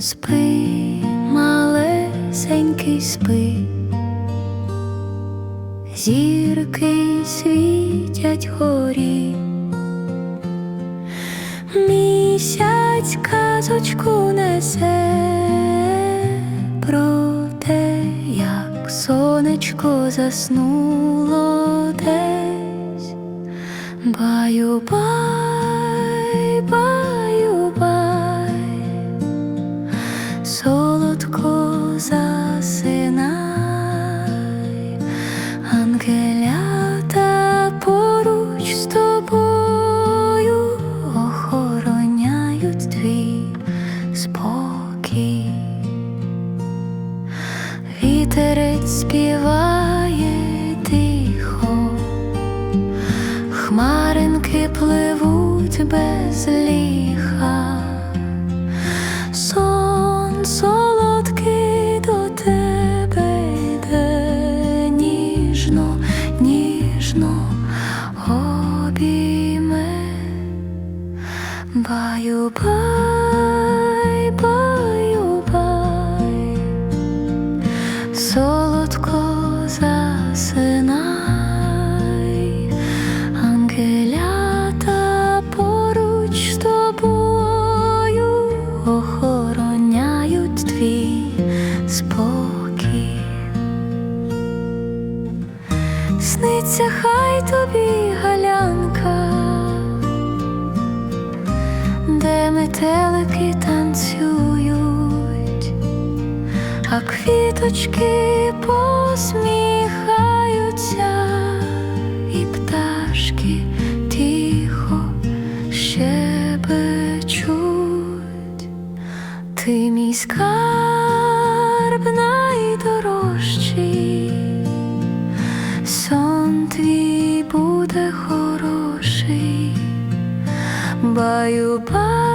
спи, малесенький спи, зірки світять горі, місяць казочку несе про те, як сонечко заснуло десь, баю-баю Вітерець співає тихо, хмаринки пливуть без ліха, сон солодкий до тебе йде. Ніжно, ніжно обійме. Баю бай, спокій, сниться хай тобі галянка, де метелики танцюють, а квіточки посміхаються, і пташки тихо щебечуть. Ти мій скарб by your path.